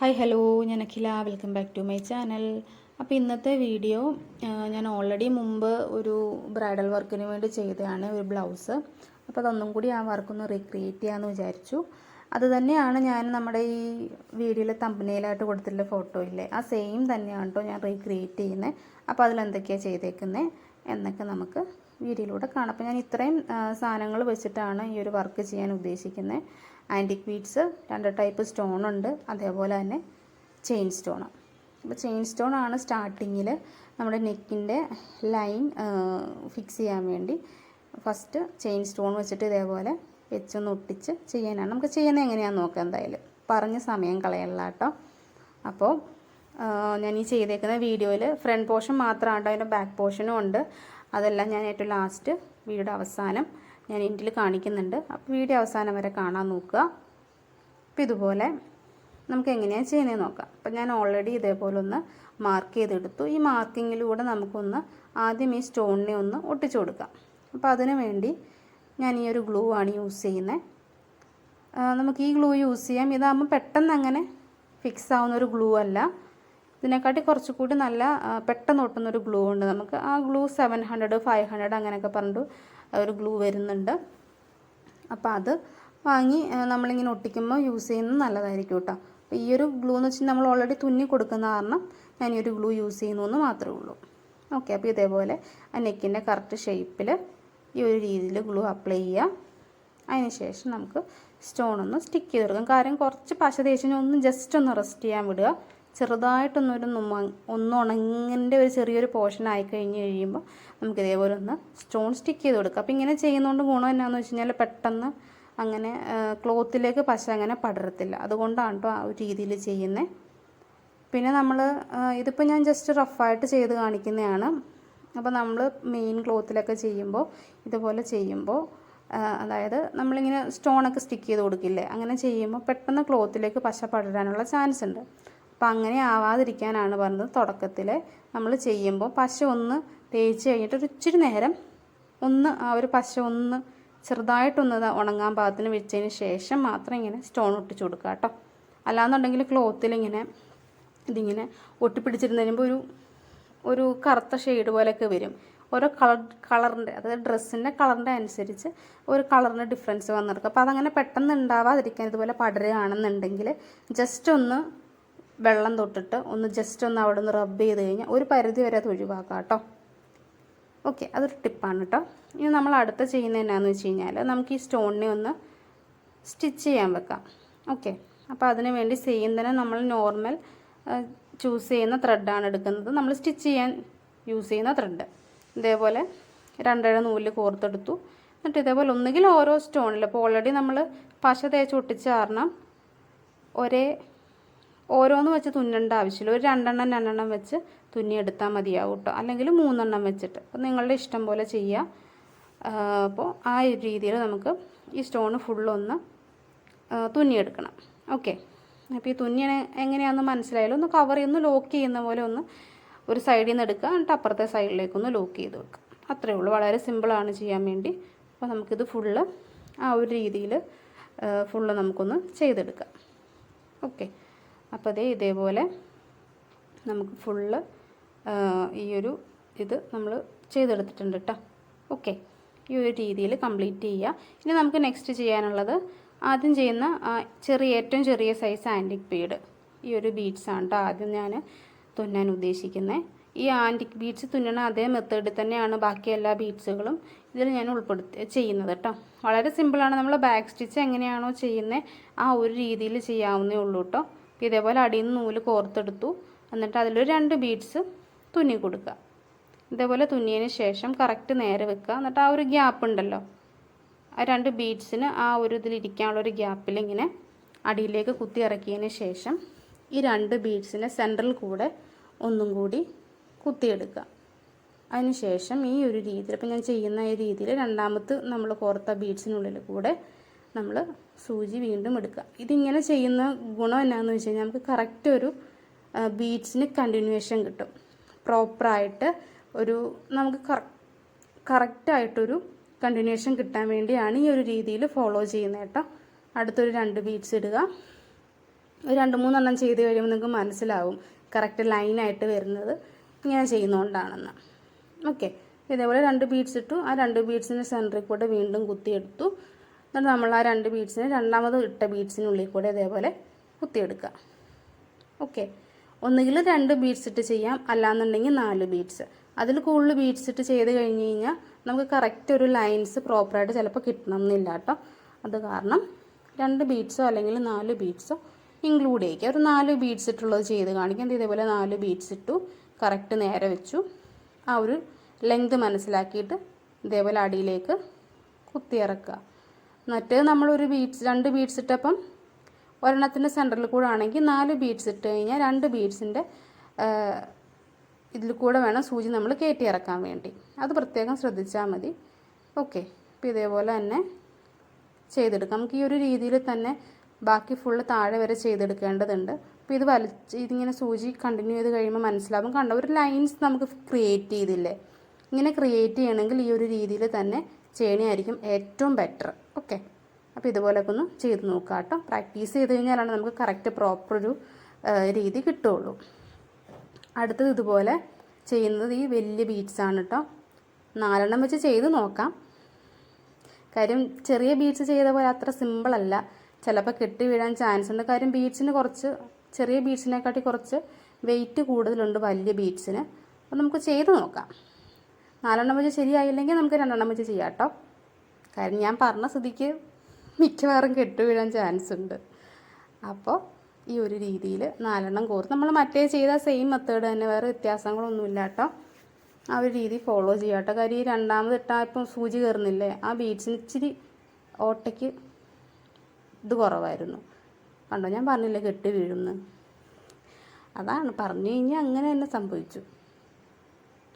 Hi hello. ഞാൻ Akhila. Welcome back to my channel അപ്പോൾ ഇന്നത്തെ വീഡിയോ ഞാൻ ഓൾറെഡി മുമ്പ് ഒരു ബ്രൈഡൽ വർക്കിന് വേണ്ടി ചെയ്തതാണ് ഒരു ബ്ലൗസ് അപ്പോൾ അതൊന്നും കൂടി ആ വർക്കൊന്ന് റീക്രിയേറ്റ് ചെയ്യാമെന്ന് വിചാരിച്ചു. അത് തന്നെയാണ് ഞാൻ നമ്മുടെ ഈ വീഡിയോയിലെ തമ്പനയിലായിട്ട് കൊടുത്തിട്ടുള്ള ഫോട്ടോ ഇല്ലേ? ആ സെയിം തന്നെയാണ് കേട്ടോ ഞാൻ റീക്രിയേറ്റ് ചെയ്യുന്നത് അപ്പോൾ അതിലെന്തൊക്കെയാണ് ചെയ്തേക്കുന്നത് എന്നൊക്കെ നമുക്ക് വീഡിയോയിലൂടെ കാണാം. അപ്പോൾ ഞാൻ ഇത്രയും സാധനങ്ങൾ വെച്ചിട്ടാണ് ഈ ഒരു വർക്ക് ചെയ്യാൻ ഉദ്ദേശിക്കുന്നത് ആന്റിക് ബീഡ്സ് രണ്ട് ടൈപ്പ് സ്റ്റോൺ ഉണ്ട്. അതേപോലെ തന്നെ ചെയിൻ സ്റ്റോൺ അപ്പോൾ ചെയിൻ സ്റ്റോൺ ആണ് സ്റ്റാർട്ടിങ്ങിൽ നമ്മുടെ നെക്കിന്റെ ലൈൻ ഫിക്സ് ചെയ്യാൻ വേണ്ടി ഫസ്റ്റ് ചെയിൻ സ്റ്റോൺ വെച്ചിട്ട് ഇതേപോലെ വെച്ചൊന്ന് ഒട്ടിച്ച് ചെയ്യാനാണ്. നമുക്ക് ചെയ്യുന്നത് എങ്ങനെയാണെന്ന് നോക്കാം എന്തായാലും. പറഞ്ഞ സമയം കളയല്ല കേട്ടോ. അപ്പോൾ ഞാൻ ഈ ചെയ്തേക്കുന്ന വീഡിയോയിൽ ഫ്രണ്ട് പോർഷൻ മാത്രമാണ് അതിന്റെ ബാക്ക് പോർഷനും ഉണ്ട്. അതെല്ലാം ഞാൻ ഏറ്റവും ലാസ്റ്റ് വീഡിയോ അവസാനം ഞാൻ ഇന്റിൽ കാണിക്കുന്നുണ്ട്. അപ്പോൾ വീഡിയോ അവസാനം വരെ കാണാൻ നോക്കുക. അപ്പോൾ ഇതുപോലെ നമുക്ക് എങ്ങനെയാണ് ചെയ്യുന്നത് നോക്കാം. അപ്പോൾ ഞാൻ ഓൾറെഡി ഇതേപോലെ ഒന്ന് മാർക്ക് ചെയ്തെടുത്തു. ഈ മാർക്കിങ്ങിലൂടെ നമുക്കൊന്ന് ആദ്യം ഈ സ്റ്റോണിനെ ഒന്ന് ഒട്ടിച്ചു കൊടുക്കാം. അപ്പോൾ അതിനു വേണ്ടി ഞാൻ ഈ ഒരു ഗ്ലൂ ആണ് യൂസ് ചെയ്യുന്നത് നമുക്ക് ഈ ഗ്ലൂ യൂസ് ചെയ്യാം. ഇതാകുമ്പോൾ പെട്ടെന്ന് അങ്ങനെ ഫിക്സ് ആവുന്ന ഒരു ഗ്ലൂ അല്ല. ഇതിനെക്കാട്ടി കുറച്ചുകൂടി നല്ല പെട്ടെന്ന് ഒട്ടുന്നൊരു ഗ്ലൂ ഉണ്ട് നമുക്ക്. ആ glue seven hundred five hundred അങ്ങനെയൊക്കെ പറഞ്ഞിട്ട് ഒരു ഗ്ലൂ വരുന്നുണ്ട്. അപ്പോൾ അത് വാങ്ങി നമ്മളിങ്ങനെ ഒട്ടിക്കുമ്പോൾ യൂസ് ചെയ്യുന്നത് നല്ലതായിരിക്കും കേട്ടോ അപ്പോൾ ഈ ഒരു ഗ്ലൂ എന്ന് വെച്ചാൽ നമ്മൾ ഓൾറെഡി തുന്നി കൊടുക്കുന്ന കാരണം ഞാൻ ഈ ഒരു ഗ്ലൂ യൂസ് ചെയ്യുന്നു എന്ന് മാത്രമേ ഉള്ളൂ. ഓക്കെ അപ്പോൾ ഇതേപോലെ ആ നെക്കിന്റെ കറക്റ്റ് ഷേപ്പിൽ ഈ ഒരു രീതിയിൽ ഗ്ലൂ അപ്ലൈ ചെയ്യുക അതിന് ശേഷം നമുക്ക് സ്റ്റോൺ ഒന്ന് സ്റ്റിക്ക് ചെയ്ത് കൊടുക്കാം. കാരണം കുറച്ച് പശ കഴിഞ്ഞാൽ ഒന്ന് ജസ്റ്റ് ഒന്ന് റെസ്റ്റ് ചെയ്യാൻ വിടുക. ചെറുതായിട്ടൊന്നൊരു നുമ്മ ഒന്ന് ഉണങ്ങിന്റെ ഒരു ചെറിയൊരു പോർഷൻ ആയി കഴിഞ്ഞ് കഴിയുമ്പോൾ നമുക്ക് ഇതേപോലെ ഒന്ന് സ്റ്റോൺ സ്റ്റിക്ക് ചെയ്ത് കൊടുക്കുക അപ്പോൾ ഇങ്ങനെ ചെയ്യുന്നതുകൊണ്ട് ഗുണം എന്നാന്ന് വെച്ച് കഴിഞ്ഞാൽ പെട്ടെന്ന് അങ്ങനെ ക്ലോത്തിലേക്ക് പശ അങ്ങനെ പടരത്തില്ല. അതുകൊണ്ടാണ് കേട്ടോ ആ ഒരു രീതിയിൽ ചെയ്യുന്നത് പിന്നെ നമ്മൾ ഇതിപ്പോൾ ഞാൻ ജസ്റ്റ് റഫായിട്ട് ചെയ്ത് കാണിക്കുന്നതാണ്. അപ്പോൾ നമ്മൾ മെയിൻ ക്ലോത്തിലൊക്കെ ചെയ്യുമ്പോൾ ഇതുപോലെ ചെയ്യുമ്പോൾ അതായത് നമ്മളിങ്ങനെ സ്റ്റോണൊക്കെ സ്റ്റിക്ക് ചെയ്ത് കൊടുക്കില്ലേ? അങ്ങനെ ചെയ്യുമ്പോൾ പെട്ടെന്ന് ക്ലോത്തിലേക്ക് പശ പടരാനുള്ള ചാൻസ് ഉണ്ട്. അപ്പോൾ അങ്ങനെ ആവാതിരിക്കാനാണ് പറഞ്ഞത്. തുടക്കത്തിൽ നമ്മൾ ചെയ്യുമ്പോൾ പശ ഒന്ന് തേച്ച് കഴിഞ്ഞിട്ട് ഒരു ഇച്ചിരി നേരം ഒന്ന് ആ ഒരു പശ ഒന്ന് ചെറുതായിട്ടൊന്ന് ഉണങ്ങാൻ പാകത്തിന് വെച്ചതിന് ശേഷം മാത്രം ഇങ്ങനെ സ്റ്റോൺ ഒട്ടിച്ചു കൊടുക്കുക കേട്ടോ അല്ലാന്നുണ്ടെങ്കിൽ ക്ലോത്തിൽ ഇങ്ങനെ ഇതിങ്ങനെ ഒട്ടിപ്പിടിച്ചിരുന്ന് കഴിയുമ്പോൾ ഒരു ഒരു കറുത്ത ഷെയ്ഡ് പോലെയൊക്കെ വരും. ഓരോ കളർ കളറിന്റെ അതായത് ഡ്രസ്സിന്റെ കളറിന്റെ അനുസരിച്ച് ഒരു കളറിന് ഡിഫറൻസ് വന്നിടക്കും അപ്പോൾ അതങ്ങനെ പെട്ടെന്ന് ഉണ്ടാവാതിരിക്കാൻ ഇതുപോലെ പടരുകയാണെന്നുണ്ടെങ്കിൽ ജസ്റ്റ് ഒന്ന് വെള്ളം തൊട്ടിട്ട് ഒന്ന് ജസ്റ്റ് ഒന്ന് അവിടെ നിന്ന് റബ്ബ് ചെയ്ത് കഴിഞ്ഞാൽ ഒരു പരിധി വരെ അത് ഒഴിവാക്കാം കേട്ടോ. ഓക്കെ അതൊരു ടിപ്പാണ് കേട്ടോ. ഇനി നമ്മൾ അടുത്ത ചെയ്യുന്നത് എന്നാന്ന് വെച്ച് കഴിഞ്ഞാൽ നമുക്ക് ഈ സ്റ്റോണിനെ ഒന്ന് സ്റ്റിച്ച് ചെയ്യാൻ വെക്കാം. ഓക്കെ അപ്പോൾ അതിന് വേണ്ടി സെയിം തന്നെ നമ്മൾ നോർമൽ ചൂസ് ചെയ്യുന്ന ത്രെഡാണ് എടുക്കുന്നത്. നമ്മൾ സ്റ്റിച്ച് ചെയ്യാൻ യൂസ് ചെയ്യുന്ന ത്രെഡ് ഇതേപോലെ രണ്ടര നൂൽ കോർത്തെടുത്തു. എന്നിട്ട് ഇതേപോലെ ഒന്നുകിൽ ഓരോ സ്റ്റോണിൽ അപ്പോൾ ഓൾറെഡി നമ്മൾ പശ തേച്ച് ഒട്ടിച്ച് കാരണം ഒരേ ഓരോന്ന് വെച്ച് തുന്നേണ്ട ആവശ്യമില്ല. ഒരു രണ്ടെണ്ണം രണ്ടെണ്ണം വെച്ച് തുന്നിയെടുത്താൽ മതിയാവും കേട്ടോ അല്ലെങ്കിൽ മൂന്നെണ്ണം വെച്ചിട്ട്. അപ്പോൾ നിങ്ങളുടെ ഇഷ്ടം പോലെ ചെയ്യുക അപ്പോൾ ആ രീതിയിൽ നമുക്ക് ഈ സ്റ്റോണ് ഫുള്ളൊന്ന് തുന്നിയെടുക്കണം. ഓക്കെ അപ്പോൾ ഈ തുന്നി എങ്ങനെയാണെന്ന് മനസ്സിലായാലും ഒന്ന് കവർ ചെയ്യുന്ന ലോക്ക് ചെയ്യുന്ന പോലെ ഒന്ന് ഒരു സൈഡിൽ നിന്ന് എടുക്കുക. എന്നിട്ട് അപ്പുറത്തെ സൈഡിലേക്കൊന്ന് ലോക്ക് ചെയ്ത് വെക്കുക. അത്രയേ ഉള്ളൂ. വളരെ സിമ്പിളാണ് ചെയ്യാൻ വേണ്ടി. അപ്പോൾ നമുക്കിത് ഫുള്ള് ആ ഒരു രീതിയിൽ ഫുള്ള് നമുക്കൊന്ന് ചെയ്തെടുക്കാം. ഓക്കെ അപ്പോൾ അതേ ഇതേപോലെ നമുക്ക് ഫുള്ള് ഈ ഒരു ഇത് നമ്മൾ ചെയ്തെടുത്തിട്ടുണ്ട് കേട്ടോ. ഓക്കെ ഈ ഒരു രീതിയിൽ കംപ്ലീറ്റ് ചെയ്യുക. ഇനി നമുക്ക് നെക്സ്റ്റ് ചെയ്യാനുള്ളത് ആദ്യം ചെയ്യുന്ന ചെറിയ ഏറ്റവും ചെറിയ സൈസ് ആന്റിക് ബീഡ് ഈ ഒരു ബീഡ്സ് ആണ് കേട്ടോ ആദ്യം ഞാൻ തുന്നാൻ ഉദ്ദേശിക്കുന്നത് ഈ ആന്റിക് ബീഡ്സ് തുന്നണ അതേ മെത്തേഡിൽ തന്നെയാണ് ബാക്കി എല്ലാ ബീഡ്സുകളും ഇതിൽ ഞാൻ ഉൾപ്പെടുത്തി ചെയ്യുന്നത് കേട്ടോ. വളരെ സിമ്പിളാണ് നമ്മൾ ബാക്ക് സ്റ്റിച്ച് എങ്ങനെയാണോ ചെയ്യുന്നത് ആ ഒരു രീതിയിൽ ചെയ്യാവുന്നേ ഉള്ളൂ കേട്ടോ. അപ്പോൾ ഇതേപോലെ അടിയിൽ നിന്ന് നൂൽ കോർത്തെടുത്തു. എന്നിട്ട് അതിലൊരു രണ്ട് ബീഡ്സ് തുന്നി കൊടുക്കുക. ഇതേപോലെ തുന്നിയതിന് ശേഷം കറക്റ്റ് നേരെ വെക്കുക. എന്നിട്ട് ആ ഒരു ഗ്യാപ്പ് ഉണ്ടല്ലോ. ആ രണ്ട് ബീഡ്സിന് ആ ഒരു ഇതിലിരിക്കാനുള്ള ഒരു ഗ്യാപ്പിൽ ഇങ്ങനെ അടിയിലേക്ക് കുത്തി ഇറക്കിയതിന് ശേഷം ഈ രണ്ട് ബീഡ്സിനെ സെൻട്രൽ കൂടെ ഒന്നും കൂടി കുത്തിയെടുക്കുക. അതിന് ശേഷം ഈ ഒരു രീതിയിൽ ഇപ്പം ഞാൻ ചെയ്യുന്ന ഈ രീതിയിൽ രണ്ടാമത്തെ നമ്മൾ കോർത്ത ബീഡ്സിനുള്ളിൽ കൂടെ നമ്മൾ സൂചി വീണ്ടും എടുക്കുക. ഇതിങ്ങനെ ചെയ്യുന്ന ഗുണം എന്നാന്ന് വെച്ച് കഴിഞ്ഞാൽ നമുക്ക് കറക്റ്റ് ഒരു ബീറ്റ്സിന് കണ്ടിന്യൂവേഷൻ കിട്ടും. പ്രോപ്പറായിട്ട് ഒരു നമുക്ക് കറക്റ്റായിട്ടൊരു കണ്ടിന്യൂവേഷൻ കിട്ടാൻ വേണ്ടിയാണ് ഈ ഒരു രീതിയിൽ ഫോളോ ചെയ്യുന്നത് കേട്ടോ. അടുത്തൊരു രണ്ട് ബീറ്റ്സ് ഇടുക. ഒരു രണ്ട് മൂന്നെണ്ണം ചെയ്ത് കഴിയുമ്പോൾ നിങ്ങൾക്ക് മനസ്സിലാവും കറക്റ്റ് ലൈനായിട്ട് വരുന്നത് ഇങ്ങനെ ചെയ്യുന്നതുകൊണ്ടാണെന്ന് ഓക്കെ ഇതേപോലെ രണ്ട് ബീഡ്സ് ഇട്ടു. ആ രണ്ട് ബീഡ്സിന്റെ സെന്ററിൽ കൂടെ വീണ്ടും കുത്തിയെടുത്തു. എന്നിട്ട് നമ്മൾ ആ രണ്ട് ബീഡ്സിന് രണ്ടാമത് ഇട്ട ബീഡ്സിനുള്ളിൽ കൂടെ ഇതേപോലെ കുത്തിയെടുക്കുക. ഓക്കെ ഒന്നുകിൽ രണ്ട് ബീഡ്സ് ഇട്ട് ചെയ്യാം. അല്ലാന്നുണ്ടെങ്കിൽ നാല് ബീഡ്സ് അതിൽ കൂടുതൽ ബീഡ്സ് ഇട്ട് ചെയ്ത് കഴിഞ്ഞ് കഴിഞ്ഞാൽ നമുക്ക് കറക്റ്റ് ഒരു ലൈൻസ് പ്രോപ്പറായിട്ട് ചിലപ്പോൾ കിട്ടണം എന്നില്ല കേട്ടോ. അത് കാരണം രണ്ട് ബീഡ്സോ അല്ലെങ്കിൽ നാല് ബീഡ്സോ ഇൻക്ലൂഡ് ചെയ്യിക്കുക. ഒരു നാല് ബീഡ്സ് ഇട്ടുള്ളത് ചെയ്ത് കാണിക്കാം. ഇതേപോലെ നാല് ബീഡ്സ് ഇട്ടു. കറക്റ്റ് നേരെ വെച്ചു. ആ ഒരു ലെങ്ത് മനസ്സിലാക്കിയിട്ട് ഇതേപോലെ അടിയിലേക്ക് കുത്തിയിറക്കുക. എന്നിട്ട് നമ്മളൊരു ബീഡ്സ് രണ്ട് ബീഡ്സ് ഇട്ടപ്പം ഒരെണ്ണത്തിന്റെ സെന്ററിൽ കൂടെ ആണെങ്കിൽ നാല് ബീഡ്സ് ഇട്ട് കഴിഞ്ഞാൽ രണ്ട് ബീഡ്സിന്റെ ഇതിൽ കൂടെ വേണം സൂചി നമ്മൾ കയറ്റി ഇറക്കാൻ വേണ്ടി. അത് പ്രത്യേകം ശ്രദ്ധിച്ചാൽ മതി. ഓക്കെ. അപ്പോൾ ഇതേപോലെ തന്നെ ചെയ്തെടുക്കാം. നമുക്ക് ഈ ഒരു രീതിയിൽ തന്നെ ബാക്കി ഫുള്ള് താഴെ വരെ ചെയ്തെടുക്കേണ്ടതുണ്ട്. അപ്പോൾ ഇത് വലിച്ച് ഇതിങ്ങനെ സൂചി കണ്ടിന്യൂ ചെയ്ത് കഴിയുമ്പോൾ മനസ്സിലാവും. കണ്ട? ഒരു ലൈൻസ് നമുക്ക് ക്രിയേറ്റ് ചെയ്തില്ലേ? ഇങ്ങനെ ക്രിയേറ്റ് ചെയ്യണമെങ്കിൽ ഈ ഒരു രീതിയിൽ തന്നെ ചെയ്യണമായിരിക്കും ഏറ്റവും ബെറ്റർ ഓക്കെ. അപ്പോൾ ഇതുപോലൊക്കെ ഒന്ന് ചെയ്ത് നോക്കുക കേട്ടോ. പ്രാക്ടീസ് ചെയ്ത് കഴിഞ്ഞാലാണ് നമുക്ക് കറക്റ്റ് പ്രോപ്പർ ഒരു രീതി കിട്ടുകയുള്ളൂ അടുത്തത് ഇതുപോലെ ചെയ്യുന്നത് ഈ വലിയ ബീറ്റ്സ് ആണ് കേട്ടോ നാലെണ്ണം വെച്ച് ചെയ്ത് നോക്കാം. കാര്യം ചെറിയ ബീറ്റ്സ് ചെയ്ത പോലെ അത്ര സിമ്പിളല്ല ചിലപ്പോൾ കെട്ടി വീഴാൻ ചാൻസ് ഉണ്ട്. കാര്യം ബീറ്റ്സിന് കുറച്ച് ചെറിയ ബീറ്റ്സിനെക്കാട്ടി കുറച്ച് വെയിറ്റ് കൂടുതലുണ്ട് വലിയ ബീറ്റ്സിന് അപ്പോൾ നമുക്ക് ചെയ്ത് നോക്കാം. നാലെണ്ണം വെച്ച് ശരിയായില്ലെങ്കിൽ നമുക്ക് രണ്ടെണ്ണം വെച്ച് ചെയ്യാം കേട്ടോ കാര്യം ഞാൻ പറഞ്ഞ സ്ഥിതിക്ക് മിക്കവാറും കെട്ടുവീഴാൻ ചാൻസ് ഉണ്ട്. അപ്പോൾ ഈ ഒരു രീതിയിൽ നാലെണ്ണം കോർത്ത് നമ്മൾ മറ്റേ ചെയ്ത സെയിം മെത്തേഡ് തന്നെ വേറെ വ്യത്യാസങ്ങളൊന്നുമില്ല കേട്ടോ. ആ ഒരു രീതി ഫോളോ ചെയ്യാം കേട്ടോ. കാര്യം ഈ രണ്ടാമത് ഇട്ടാൽ ഇപ്പം സൂചി കയറുന്നില്ലേ ആ ബീഡ്സിന് ഇച്ചിരി ഓട്ടയ്ക്ക് ഇത് കുറവായിരുന്നു. കണ്ടോ? ഞാൻ പറഞ്ഞില്ലേ കെട്ടി വീഴുന്നു അതാണ് പറഞ്ഞു കഴിഞ്ഞാൽ അങ്ങനെ തന്നെ സംഭവിച്ചു.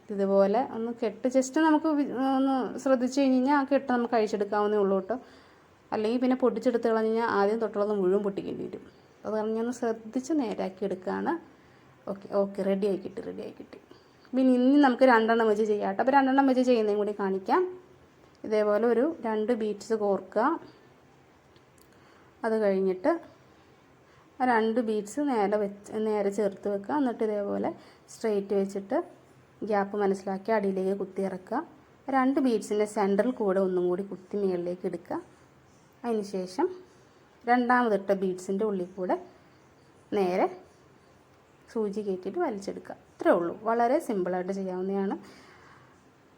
ഇതുപോലെ ഒന്ന് കെട്ട് ജസ്റ്റ് നമുക്ക് ഒന്ന് ശ്രദ്ധിച്ചു കഴിഞ്ഞ് കഴിഞ്ഞാൽ ആ കെട്ട് നമുക്ക് അഴിച്ചെടുക്കാവുന്നേ ഉള്ളൂ കേട്ടോ. അല്ലെങ്കിൽ പിന്നെ പൊട്ടിച്ചെടുത്ത് കളഞ്ഞ് കഴിഞ്ഞാൽ ആദ്യം തൊട്ടുള്ളത് മുഴുവൻ പൊട്ടിക്കേണ്ടി വരും. അത് കാരണം ഞാൻ ശ്രദ്ധിച്ച് നേരാക്കി എടുക്കുകയാണ് ഓക്കെ ഓക്കെ റെഡി ആയി കിട്ടി റെഡി ആയി കിട്ടി പിന്നെ ഇനി നമുക്ക് രണ്ടെണ്ണം വെച്ച് ചെയ്യാം കേട്ടോ. അപ്പോൾ രണ്ടെണ്ണം വെച്ച് ചെയ്യുന്നതും കൂടി കാണിക്കാം. ഇതേപോലെ ഒരു രണ്ട് ബീറ്റ്സ് കോർക്കുക അത് കഴിഞ്ഞിട്ട് രണ്ട് ബീറ്റ്സ് നേരെ വെച്ച് നേരെ ചേർത്ത് വെക്കുക എന്നിട്ട് ഇതേപോലെ സ്ട്രെയിറ്റ് വെച്ചിട്ട് ഗ്യാപ്പ് മനസ്സിലാക്കി അടിയിലേക്ക് കുത്തി ഇറക്കുക. രണ്ട് ബീഡ്സിന്റെ സെന്ററിൽ കൂടെ ഒന്നും കൂടി കുത്തി മുകളിലേക്ക് എടുക്കുക. അതിന് ശേഷം രണ്ടാമതിട്ട ബീഡ്സിന്റെ ഉള്ളിൽ കൂടെ നേരെ സൂചി കയറ്റിയിട്ട് വലിച്ചെടുക്കുക. ഇത്രേ ഉള്ളൂ. വളരെ സിമ്പിളായിട്ട് ചെയ്യാവുന്നതാണ്.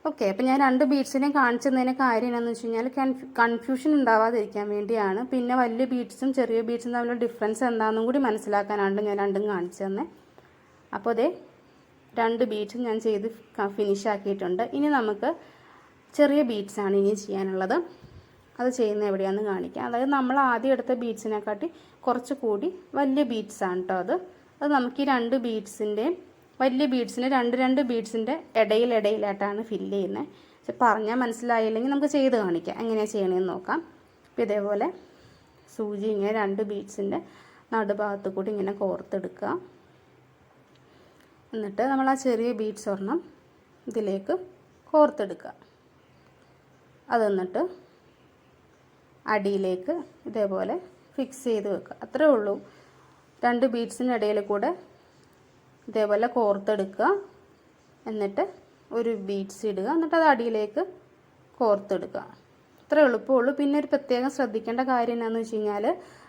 ഓക്കെ അപ്പോൾ ഞാൻ രണ്ട് ബീഡ്സിനെ കാണിച്ചതിന്റെ കാര്യം എന്താണെന്ന് വെച്ച് കഴിഞ്ഞാൽ കൺഫ്യൂ കൺഫ്യൂഷൻ ഉണ്ടാവാതിരിക്കാൻ വേണ്ടിയാണ്. പിന്നെ വലിയ ബീഡ്സും ചെറിയ ബീഡ്സും തമ്മിലുള്ള ഡിഫറൻസ് എന്താണെന്നും കൂടി മനസ്സിലാക്കാനാണ് ഞാൻ രണ്ടും കാണിച്ചു തന്നെ അപ്പോൾ അതേ രണ്ട് ബീറ്റ്സും ഞാൻ ചെയ്ത് ഫിനിഷ് ആക്കിയിട്ടുണ്ട്. ഇനി നമുക്ക് ചെറിയ ബീഡ്സാണ് ഇനി ചെയ്യാനുള്ളത്. അത് ചെയ്യുന്ന എവിടെയാണെന്ന് കാണിക്കാം. അതായത് നമ്മൾ ആദ്യം എടുത്ത ബീഡ്സിനെക്കാട്ടി കുറച്ച് കൂടി വലിയ ബീഡ്സാണ് കേട്ടോ അത്. അത് നമുക്ക് ഈ രണ്ട് ബീഡ്സിന്റെയും വലിയ ബീഡ്സിന് രണ്ട് രണ്ട് ബീഡ്സിന്റെ ഇടയിൽ ഇടയിലായിട്ടാണ് ഫില്ല് ചെയ്യുന്നത്. പക്ഷെ പറഞ്ഞാൽ മനസ്സിലായില്ലെങ്കിൽ നമുക്ക് ചെയ്ത് കാണിക്കാം. എങ്ങനെയാണ് ചെയ്യണമെന്ന് നോക്കാം. അപ്പോൾ ഇതേപോലെ സൂചി ഇങ്ങനെ രണ്ട് ബീഡ്സിന്റെ നടുഭാഗത്ത് കൂടി ഇങ്ങനെ കോർത്തെടുക്കുക. എന്നിട്ട് നമ്മൾ ആ ചെറിയ ബീഡ്സ് ഒരെണ്ണം ഇതിലേക്ക് കോർത്തെടുക്കുക. അത് എന്നിട്ട് അടിയിലേക്ക് ഇതേപോലെ ഫിക്സ് ചെയ്ത് വെക്കുക. അത്രേ ഉള്ളൂ. രണ്ട് ബീഡ്സിന്റെ ഇടയിൽ കൂടെ ഇതേപോലെ കോർത്തെടുക്കുക. എന്നിട്ട് ഒരു ബീഡ്സ് ഇടുക. എന്നിട്ട് അത് അടിയിലേക്ക് കോർത്തെടുക്കുക. ഇത്രേ എളുപ്പമുള്ളൂ പിന്നെ ഒരു പ്രത്യേകം ശ്രദ്ധിക്കേണ്ട കാര്യം എന്താണെന്ന് വെച്ച് കഴിഞ്ഞാൽ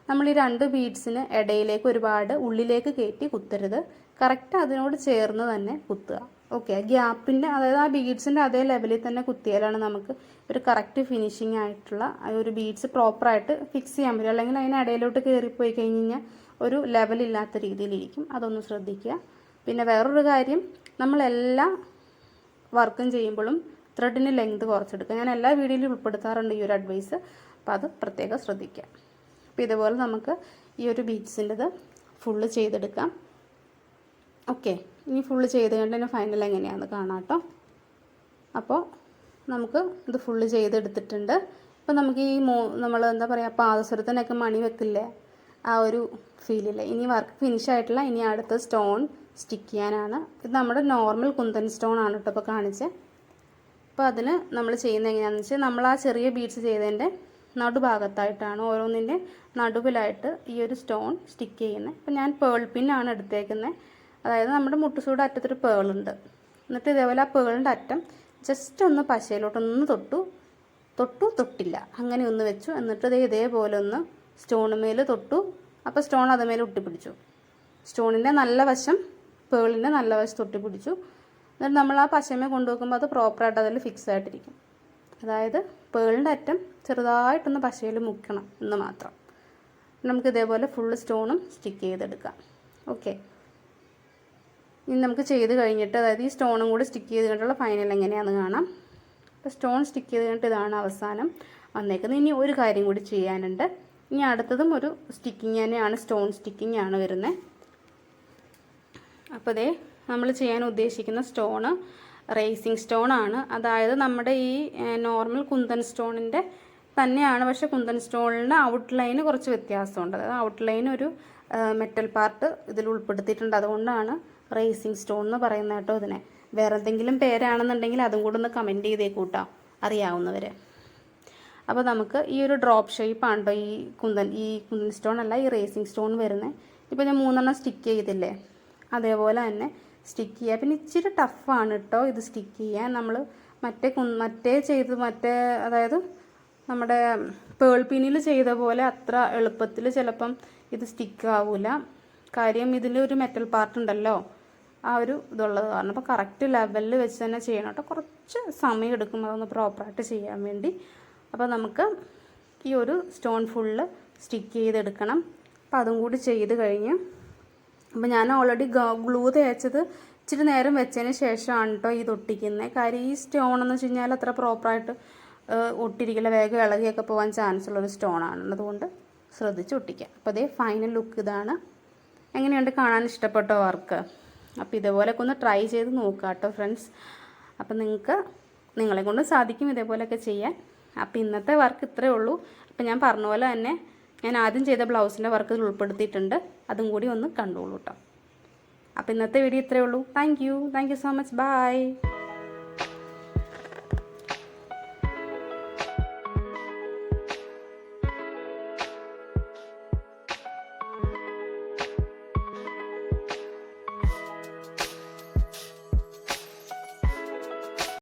നമ്മൾ ഈ രണ്ട് ബീഡ്സിന് ഇടയിലേക്ക് ഒരുപാട് ഉള്ളിലേക്ക് കയറ്റി കുത്തരുത്. കറക്റ്റ് അതിനോട് ചേർന്ന് തന്നെ കുത്തുക. ഓക്കെ ഗ്യാപ്പിന്റെ അതായത് ആ ബീഡ്സിന്റെ അതേ ലെവലിൽ തന്നെ കുത്തിയാലാണ് നമുക്ക് ഒരു കറക്റ്റ് ഫിനിഷിംഗ് ആയിട്ടുള്ള ഒരു ബീഡ്സ് പ്രോപ്പറായിട്ട് ഫിക്സ് ചെയ്യാൻ പറ്റും അല്ലെങ്കിൽ അതിന് ഇടയിലോട്ട് കയറിപ്പോയി കഴിഞ്ഞ് കഴിഞ്ഞാൽ ഒരു ലെവലില്ലാത്ത രീതിയിലിരിക്കും. അതൊന്ന് ശ്രദ്ധിക്കുക. പിന്നെ വേറൊരു കാര്യം നമ്മൾ നമ്മളെല്ലാ വർക്കും ചെയ്യുമ്പോഴും ത്രെഡിന് ലെങ്ത് കുറച്ചെടുക്കുക. ഞാൻ എല്ലാ വീഡിയോയിലും ഉൾപ്പെടുത്താറുണ്ട് ഈ ഒരു അഡ്വൈസ് അപ്പോൾ അത് പ്രത്യേകം ശ്രദ്ധിക്കുക. അപ്പോൾ ഇതുപോലെ നമുക്ക് ഈ ഒരു ബീഡ്സിന്റെത് ഫുള്ള് ചെയ്തെടുക്കാം. ഓക്കെ ഇനി ഫുള്ള് ചെയ്ത് കഴിഞ്ഞാൽ ഫൈനൽ എങ്ങനെയാണെന്ന് കാണാം കേട്ടോ അപ്പോൾ നമുക്ക് ഇത് ഫുള്ള് ചെയ്തെടുത്തിട്ടുണ്ട്. അപ്പോൾ നമുക്ക് ഈ മോ നമ്മൾ എന്താ പറയുക പാദസരത്തിനൊക്കെ മണി വെക്കില്ലേ ആ ഒരു ഫീലില്ല ഇനി വർക്ക് ഫിനിഷ് ആയിട്ടില്ല ഇനി അടുത്ത സ്റ്റോൺ സ്റ്റിക്ക് ചെയ്യാനാണ്. ഇത് നമ്മുടെ നോർമൽ കുന്തൻ സ്റ്റോൺ ആണ് കേട്ടോ ഇപ്പോൾ കാണിച്ചത് അപ്പോൾ അതിന് നമ്മൾ ചെയ്യുന്നത് എങ്ങനെയാണെന്ന് വെച്ചാൽ നമ്മൾ ആ ചെറിയ ബീഡ്സ് ചെയ്തതിന്റെ നടുഭാഗത്തായിട്ടാണ് ഓരോന്നിന്റെ നടുവിലായിട്ട് ഈ ഒരു സ്റ്റോൺ സ്റ്റിക്ക് ചെയ്യുന്നത്. ഇപ്പം ഞാൻ പേൾ പിന്നാണ് എടുത്തേക്കുന്നത്. അതായത് നമ്മുടെ മുട്ടുസൂട് അറ്റത്തൊരു പേളുണ്ട് എന്നിട്ട് ഇതേപോലെ ആ പേളിന്റെ അറ്റം ജസ്റ്റ് ഒന്ന് പശയിലോട്ടൊന്ന് തൊട്ടു തൊട്ടു തൊട്ടില്ല. അങ്ങനെ ഒന്ന് വെച്ചു. എന്നിട്ട് ദേ ഇതേപോലെ ഒന്ന് സ്റ്റോണുമേൽ തൊട്ടു. അപ്പോൾ സ്റ്റോൺ അതുമേൽ ഒട്ടിപ്പിടിച്ചു സ്റ്റോണിന്റെ നല്ല വശം പേളിന്റെ നല്ല വശം തൊട്ടിപ്പിടിച്ചു എന്നിട്ട് നമ്മൾ ആ പശമേ കൊണ്ടുവെക്കുമ്പോൾ അത് പ്രോപ്പറായിട്ട് അതിൽ ഫിക്സ് ആയിട്ടിരിക്കും. അതായത് പേളിന്റെ അറ്റം ചെറുതായിട്ടൊന്ന് പശയിൽ മുക്കണം എന്ന് മാത്രം. നമുക്ക് ഇതേപോലെ ഫുള്ള് സ്റ്റോണും സ്റ്റിക്ക് ചെയ്തെടുക്കാം. ഓക്കെ ഇനി നമുക്ക് ചെയ്ത് കഴിഞ്ഞിട്ട് അതായത് ഈ സ്റ്റോണും കൂടി സ്റ്റിക്ക് ചെയ്ത് കഴിഞ്ഞിട്ടുള്ള ഫൈനൽ എങ്ങനെയാണെന്ന് കാണാം. അപ്പോൾ സ്റ്റോൺ സ്റ്റിക്ക് ചെയ്ത് കഴിഞ്ഞിട്ട് ഇതാണ് അവസാനം വന്നേക്കുന്നത്. ഇനി ഒരു കാര്യം കൂടി ചെയ്യാനുണ്ട്. ഇനി അടുത്തതും ഒരു സ്റ്റിക്കിങ് തന്നെയാണ് സ്റ്റോൺ സ്റ്റിക്കിങ് ആണ് വരുന്നത്. അപ്പോൾ അതേ നമ്മൾ ചെയ്യാൻ ഉദ്ദേശിക്കുന്ന സ്റ്റോണ് റേസിംഗ് സ്റ്റോൺ ആണ് അതായത് നമ്മുടെ ഈ നോർമൽ കുന്തൻ സ്റ്റോണിന്റെ തന്നെയാണ്. പക്ഷേ കുന്തൻ സ്റ്റോണിന് ഔട്ട്ലൈന് കുറച്ച് വ്യത്യാസമുണ്ട്. അതായത് ഔട്ട്ലൈൻ ഒരു മെറ്റൽ പാർട്ട് ഇതിൽ ഉൾപ്പെടുത്തിയിട്ടുണ്ട്. അതുകൊണ്ടാണ് റേസിംഗ് സ്റ്റോൺ എന്ന് പറയുന്നത് കേട്ടോ ഇതിനെ. വേറെ എന്തെങ്കിലും പേരാണെന്നുണ്ടെങ്കിൽ അതും കൂടെ ഒന്ന് കമന്റ് ചെയ്തേ കൂട്ടാം. അറിയാവുന്നവർ അപ്പോൾ നമുക്ക് ഈ ഒരു ഡ്രോപ്പ് ഷേപ്പാണ് കേട്ടോ ഈ കുന്തൻ ഈ കുന്തൻ സ്റ്റോൺ അല്ല ഈ റേസിംഗ് സ്റ്റോൺ വരുന്നത്. ഇപ്പോൾ ഞാൻ മൂന്നെണ്ണം സ്റ്റിക്ക് ചെയ്തില്ലേ? അതേപോലെ തന്നെ സ്റ്റിക്ക് ചെയ്യുക പിന്നെ ഇച്ചിരി ടഫാണ് കേട്ടോ ഇത് സ്റ്റിക്ക് ചെയ്യാൻ. നമ്മൾ മറ്റേ മറ്റേ ചെയ്ത് മറ്റേ അതായത് നമ്മുടെ പേൾ പിന്നിൽ ചെയ്ത പോലെ അത്ര എളുപ്പത്തിൽ ചിലപ്പം ഇത് സ്റ്റിക്ക് ആവില്ല കാര്യം ഒരു മെറ്റൽ പാർട്ട് ഉണ്ടല്ലോ. ആ ഒരു ഇതുള്ളത് കാരണം. അപ്പോൾ കറക്റ്റ് ലെവലിൽ വെച്ച് തന്നെ ചെയ്യണം കേട്ടോ കുറച്ച് സമയം എടുക്കും അതൊന്ന് പ്രോപ്പറായിട്ട് ചെയ്യാൻ വേണ്ടി. അപ്പോൾ നമുക്ക് ഈ ഒരു സ്റ്റോൺ ഫുള്ള് സ്റ്റിക്ക് ചെയ്തെടുക്കണം. അപ്പോൾ അതും കൂടി ചെയ്ത് കഴിഞ്ഞ് അപ്പോൾ ഞാൻ ഓൾറെഡി ഗ്ലൂ തേച്ചത് ഇച്ചിരി നേരം വെച്ചതിന് ശേഷമാണ് കേട്ടോ ഇത് ഒട്ടിക്കുന്നത്. കാര്യം ഈ സ്റ്റോൺ എന്ന് വെച്ച് കഴിഞ്ഞാൽ അത്ര പ്രോപ്പറായിട്ട് ഒട്ടിരിക്കില്ല. വേഗം ഇളകിയൊക്കെ പോകാൻ ചാൻസ് ഉള്ളൊരു സ്റ്റോണാണ് അതുകൊണ്ട് ശ്രദ്ധിച്ച് ഒട്ടിക്കാം. അപ്പോൾ അതേ ഫൈനൽ ലുക്ക് ഇതാണ്. എങ്ങനെയുണ്ട് കാണാൻ ഇഷ്ടപ്പെട്ടോ വർക്ക് അപ്പോൾ ഇതേപോലെയൊക്കെ ഒന്ന് ട്രൈ ചെയ്ത് നോക്കുക കേട്ടോ ഫ്രണ്ട്സ് അപ്പോൾ നിങ്ങൾക്ക് നിങ്ങളെ കൊണ്ട് സാധിക്കും ഇതേപോലെയൊക്കെ ചെയ്യാൻ. അപ്പോൾ ഇന്നത്തെ വർക്ക് ഇത്രയേ ഉള്ളൂ. അപ്പോൾ ഞാൻ പറഞ്ഞ പോലെ തന്നെ ഞാൻ ആദ്യം ചെയ്ത ബ്ലൗസിന്റെ വർക്ക് ഉൾപ്പെടുത്തിയിട്ടുണ്ട്. അതും കൂടി ഒന്ന് കണ്ടോളൂ കേട്ടോ അപ്പോൾ ഇന്നത്തെ വീഡിയോ ഇത്രയേ ഉള്ളൂ. Thank you thank you so much bye